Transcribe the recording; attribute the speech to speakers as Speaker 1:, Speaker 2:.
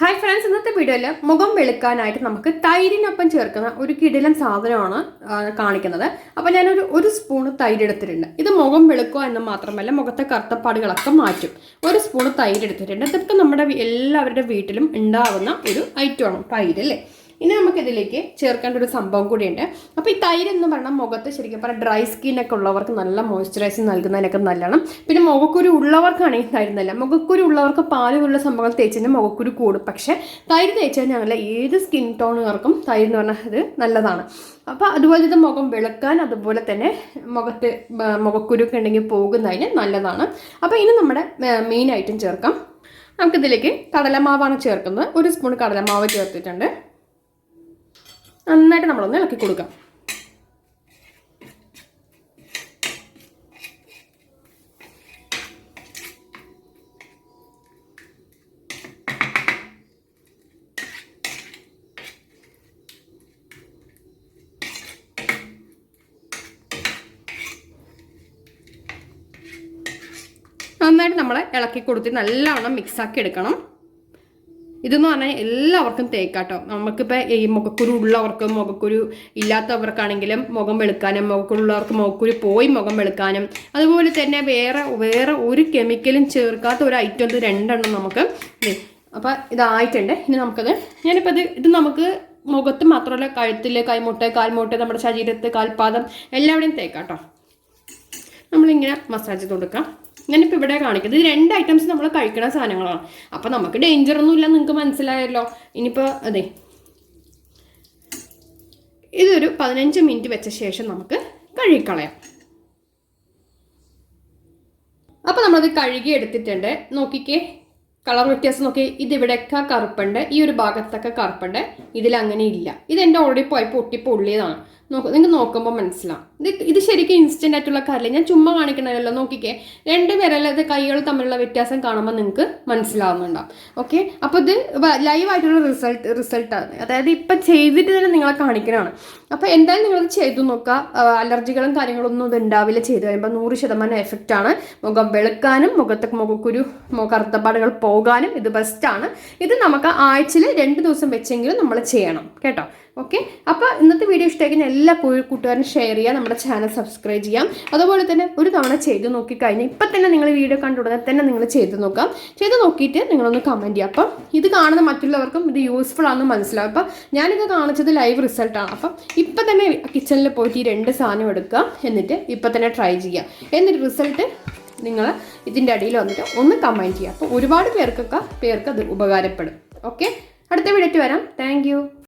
Speaker 1: Hi friends ഇന്നത്തെ വീഡിയോയിൽ മുഖം വെളുക്കാനായിട്ട് നമുക്ക് തൈരിനൊപ്പം ചേർക്കുന്ന ഒരു കിടിലൻ സാധനമാണ് കാണിക്കുന്നത്. അപ്പോൾ ഞാനൊരു ഒരു സ്പൂണ് തൈര് എടുത്തിട്ടുണ്ട്. ഇത് മുഖം വെളുക്കുക എന്ന് മാത്രമല്ല മുഖത്തെ കറുത്തപ്പാടുകളൊക്കെ മാറ്റും. ഒരു സ്പൂണ് തൈര് എടുത്തിട്ടുണ്ട്. ഇതൊക്കെ നമ്മുടെ എല്ലാവരുടെ വീട്ടിലും ഉണ്ടാവുന്ന ഒരു ഐറ്റമാണ് തൈര് അല്ലേ? ഇനി നമുക്ക് ഇതിലേക്ക് ചേർക്കേണ്ട ഒരു സംഭവം കൂടിയുണ്ട്. അപ്പോൾ ഈ തൈര് എന്ന് പറഞ്ഞാൽ മുഖത്ത് ശരിക്കും പറഞ്ഞാൽ ഡ്രൈ സ്കിന്നൊക്കെ ഉള്ളവർക്ക് നല്ല മോയ്സ്ചറൈസിങ് നൽകുന്നതിനൊക്കെ നല്ലതാണ്. പിന്നെ മുഖക്കുരു ഉള്ളവർക്കാണെങ്കിൽ നല്ല മുഖക്കുരു ഉള്ളവർക്ക് പാൽ പോലുള്ള സംഭവങ്ങൾ തേച്ചതിന് മുഖക്കുരു കൂടും. പക്ഷേ തൈര് തേച്ചാൽ കഴിഞ്ഞാൽ ഏത് സ്കിൻ ടോണുകാർക്കും തൈര് എന്ന് പറഞ്ഞാൽ ഇത് നല്ലതാണ്. അപ്പോൾ അതുപോലെ ഇത് മുഖം വെളുക്കാൻ അതുപോലെ തന്നെ മുഖത്ത് മുഖക്കുരുക്കെ ഉണ്ടെങ്കിൽ പോകുന്നതിന് നല്ലതാണ്. അപ്പോൾ ഇനി നമ്മുടെ മെയിൻ ഐറ്റം ചേർക്കാം. നമുക്കിതിലേക്ക് കടലമാവാണ് ചേർക്കുന്നത്. ഒരു സ്പൂൺ കടലമാവ് ചേർത്തിട്ടുണ്ട്. നന്നായിട്ട് നമ്മളൊന്ന് ഇളക്കി കൊടുക്കാം. നന്നായിട്ട് നമ്മൾ ഇളക്കി കൊടുത്ത് നല്ലവണ്ണം മിക്സാക്കി എടുക്കണം. ഇതെന്ന് പറഞ്ഞാൽ എല്ലാവർക്കും തേക്കാട്ടോ. നമുക്കിപ്പോൾ ഈ മുഖക്കുരു ഉള്ളവർക്കും മുഖക്കുരു ഇല്ലാത്തവർക്കാണെങ്കിലും മുഖം വെളുക്കാനും മുഖക്കുരുള്ളവർക്ക് മുഖക്കുരു പോയി മുഖം വെളുക്കാനും. അതുപോലെ തന്നെ വേറെ വേറെ ഒരു കെമിക്കലും ചേർക്കാത്ത ഒരു ഐറ്റം ഇത് രണ്ടെണ്ണം നമുക്ക് അപ്പോൾ ഇതായിട്ടുണ്ട്. ഇനി നമുക്കത് ഞാനിപ്പോൾ ഇത് ഇത് നമുക്ക് മുഖത്ത് മാത്രമല്ല കഴുത്തിൽ കൈമുട്ട് കാൽമുട്ട് നമ്മുടെ ശരീരത്ത് കാൽപാദം എല്ലാവിടെയും തേക്കാട്ടോ. നമ്മളിങ്ങനെ മസാജ് ചെയ്ത് കൊടുക്കാം ഞാനിപ്പോൾ ഇവിടെ കാണിക്കുന്നത് ഇത് രണ്ട് ഐറ്റംസ് നമ്മൾ കഴിക്കുന്ന സാധനങ്ങളാണ്. അപ്പോൾ നമുക്ക് ഡേഞ്ചർ ഒന്നും ഒന്നുമില്ല നിങ്ങൾക്ക് മനസ്സിലായല്ലോ. ഇനിയിപ്പോൾ അതെ. ഇതൊരു പതിനഞ്ച് മിനിറ്റ് വെച്ച ശേഷം നമുക്ക് കഴുകിക്കളയാം. അപ്പോൾ നമ്മളത് കഴുകി എടുത്തിട്ടുണ്ട്. നോക്കിക്കേ. കളർ വ്യത്യാസം നോക്കി ഇതിവിടെയൊക്കെ കറുപ്പുണ്ട്. ഈ ഒരു ഭാഗത്തൊക്കെ കറുപ്പുണ്ട്. ഇതിലങ്ങനെ ഇല്ല. ഇതെന്റെ ഓൾറെഡി പോയി പൊട്ടി പൊള്ളിയതാണ് നോക്ക് നിങ്ങൾക്ക് നോക്കുമ്പോൾ മനസ്സിലാവും. ഇത് ഇത് ശരിക്കും ഇൻസ്റ്റന്റ് ആയിട്ടുള്ള കാര്യമില്ല ഞാൻ ചുമ്മാ കാണിക്കണമല്ലോ നോക്കിക്കേ. രണ്ട് വിരലത് കൈകൾ തമ്മിലുള്ള വ്യത്യാസം കാണുമ്പോൾ നിങ്ങൾക്ക് മനസ്സിലാവുന്നുണ്ടാവും. ഓക്കെ? അപ്പോൾ ഇത് ലൈവ് ആയിട്ടുള്ള റിസൾട്ട് റിസൾട്ടാണ് അതായത് ഇപ്പം ചെയ്തിട്ട് തന്നെ നിങ്ങളെ കാണിക്കണതാണ്. അപ്പോൾ എന്തായാലും നിങ്ങളത് ചെയ്തു നോക്കുക. അലർജികളും കാര്യങ്ങളൊന്നും ഇത് ഉണ്ടാവില്ല. ചെയ്തു കഴിയുമ്പോൾ നൂറ് ശതമാനം എഫക്റ്റാണ് മുഖം വെളുക്കാനും മുഖത്ത് മുഖക്കുരു മുഖർത്തപ്പാടുകൾ പോകാനും ഇത് ബെസ്റ്റാണ് ഇത് നമുക്ക് ആഴ്ചയിൽ രണ്ട് ദിവസം വെച്ചെങ്കിലും നമ്മൾ ചെയ്യണം. കേട്ടോ? ഓക്കെ? അപ്പോൾ ഇന്നത്തെ വീഡിയോ ഇഷ്ടമായിരിക്കും എല്ലാ കൂട്ടുകാരും ഷെയർ ചെയ്യുക നമ്മുടെ ചാനൽ സബ്സ്ക്രൈബ് ചെയ്യാം. അതുപോലെ തന്നെ ഒരു തവണ ചെയ്ത് നോക്കിക്കഴിഞ്ഞാൽ ഇപ്പം തന്നെ നിങ്ങൾ വീഡിയോ കണ്ടുടനെ തന്നെ നിങ്ങൾ ചെയ്ത് നോക്കാം. ചെയ്ത് നോക്കിയിട്ട് നിങ്ങളൊന്ന് കമന്റ് ചെയ്യുക അപ്പം ഇത് കാണുന്ന മറ്റുള്ളവർക്കും ഇത് യൂസ്ഫുൾ ആണെന്ന് മനസ്സിലാവും. അപ്പം ഞാനിത് കാണിച്ചത് ലൈവ് റിസൾട്ടാണ് അപ്പം ഇപ്പം തന്നെ കിച്ചണിൽ പോയിട്ട് ഈ രണ്ട് സാധനം എടുക്കുക എന്നിട്ട് ഇപ്പം തന്നെ ട്രൈ ചെയ്യുക എന്നിട്ട് റിസൾട്ട് നിങ്ങൾ ഇതിന്റെ അടിയിൽ വന്നിട്ട് ഒന്ന് കമന്റ് ചെയ്യുക അപ്പോൾ ഒരുപാട് പേർക്കൊക്കെ പേർക്ക് അത് ഉപകാരപ്പെടും. ഓക്കെ അടുത്ത വീഡിയോ വരാം. താങ്ക്